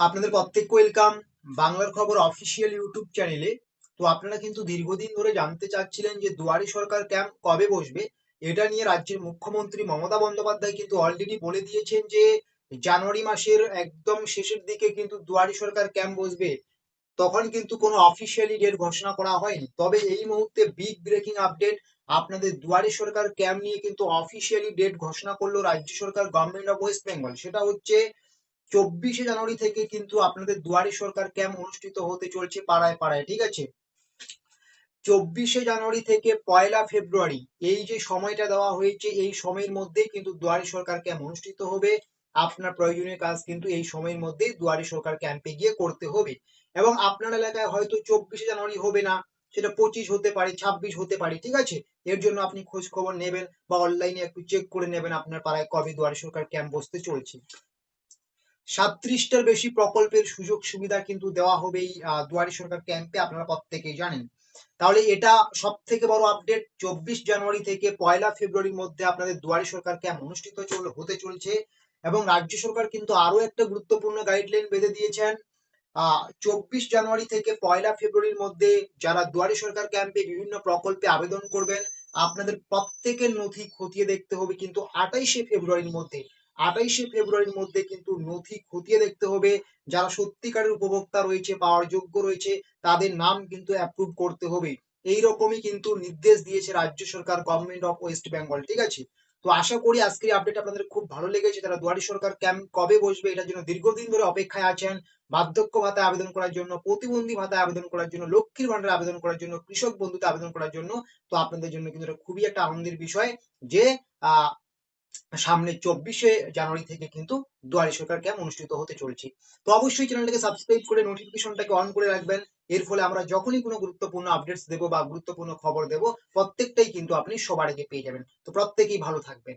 আপনাদের প্রত্যেককে ওয়েলকাম বাংলার খবর অফিসিয়াল ইউটিউব চ্যানেলে তো আপনারা কিন্তু দীর্ঘদিন ধরে জানতে চাচ্ছিলেন যে দুয়ারি সরকার ক্যাম্প কবে বসবে, এটা নিয়ে রাজ্যের মুখ্যমন্ত্রী মমতা বন্দ্যোপাধ্যায় কিন্তু অলরেডি বলে দিয়েছেন যে জানুয়ারি মাসের একদম শেষের দিকে কিন্তু দুয়ারি সরকার ক্যাম্প বসবে। তখন কিন্তু কোনো অফিসিয়ালি ডেট ঘোষণা করা হয়নি। তবে এই মুহূর্তে বিগ ব্রেকিং আপডেট আপনাদের দুয়ারি সরকার ক্যাম্প নিয়ে কিন্তু অফিসিয়ালি ডেট ঘোষণা করল রাজ্য সরকার গভর্নমেন্ট অফ ওয়েস্ট বেঙ্গল সেটা হচ্ছে চব্বিশে জানুয়ারি থেকে কিন্তু আপনাদের দুয়ারি সরকার ক্যাম্প অনুষ্ঠিত হতে চলছে পাড়ায় পাড়ায়, ঠিক আছে? চব্বিশে জানুয়ারি থেকে পয়লা ফেব্রুয়ারি, এই যে সময়টা দেওয়া হয়েছে, এই সময়ের মধ্যেই কিন্তু দুয়ারি সরকার ক্যাম্প অনুষ্ঠিত হবে। আপনার প্রয়োজনীয় কাজ কিন্তু এই সময়ের মধ্যেই দুয়ারি সরকার ক্যাম্পে গিয়ে করতে হবে। এবং আপনার এলাকায় হয়তো চব্বিশে জানুয়ারি হবে না, সেটা পঁচিশ হতে পারে, ছাব্বিশ হতে পারে, ঠিক আছে? এর জন্য আপনি খোঁজ খবর নেবেন বা অনলাইনে একটু চেক করে নেবেন আপনার পাড়ায় কবে দুয়ারি সরকার ক্যাম্প বসতে চলছে। সাতত্রিশটার বেশি প্রকল্পের সুযোগ সুবিধা কিন্তু দেওয়া হবে এই দুয়ারি সরকার ক্যাম্পে আপনারা প্রত্যেকেই জানেন। তাহলে এটা সব থেকে বড় আপডেট চব্বিশ জানুয়ারি থেকে পয়লা ফেব্রুয়ারির মধ্যে আপনাদের দুয়ারি সরকার ক্যাম্প অনুষ্ঠিত হতে চলছে এবং রাজ্য সরকার কিন্তু আরও একটা গুরুত্বপূর্ণ গাইডলাইন বেঁধে দিয়েছেন। চব্বিশ জানুয়ারি থেকে পয়লা ফেব্রুয়ারির মধ্যে যারা দুয়ারি সরকার ক্যাম্পে বিভিন্ন প্রকল্পে আবেদন করবেন, আপনাদের প্রত্যেকের নথি খতিয়ে দেখতে হবে কিন্তু আটাইশে ফেব্রুয়ারির মধ্যে। আঠাইশে ফেব্রুয়ারির মধ্যে কিন্তু নথি খতিয়ে দেখতে হবে। যারা সত্যিকারের উপভোক্তা রয়েছে, পাওয়ার যোগ্য রয়েছে, তাদের নাম কিন্তু অ্যাপ্রুভ করতে হবে। এই রকমই কিন্তু নির্দেশ দিয়েছে রাজ্য সরকার গভর্নমেন্ট অফ ওয়েস্ট বেঙ্গল ঠিক আছে? তো আশা করি আজকের আপডেট আপনাদের খুব ভালো লেগেছে। তারা দুয়ারি সরকার ক্যাম্প কবে বসবে, এটার জন্য দীর্ঘদিন ধরে অপেক্ষায় আছেন, বার্ধক্য ভাতায় আবেদন করার জন্য, প্রতিবন্ধী ভাতায় আবেদন করার জন্য, লক্ষ্মীর ভান্ডারে আবেদন করার জন্য, কৃষক বন্ধুতে আবেদন করার জন্য, তো আপনাদের জন্য কিন্তু খুবই একটা আনন্দের বিষয় যে সামনে চব্বিশে জানুয়ারি থেকে কিন্তু দুয়ারি সরকার ক্যাম্প অনুষ্ঠিত হতে চলছে। তো অবশ্যই চ্যানেলটাকে সাবস্ক্রাইব করে নোটিফিকেশনটাকে অন করে রাখবেন। এর ফলে আমরা যখনই কোনো গুরুত্বপূর্ণ আপডেটস দেবো বা গুরুত্বপূর্ণ খবর দেবো, প্রত্যেকটাই কিন্তু আপনি সবার আগে পেয়ে যাবেন। তো প্রত্যেকেই ভালো থাকবেন।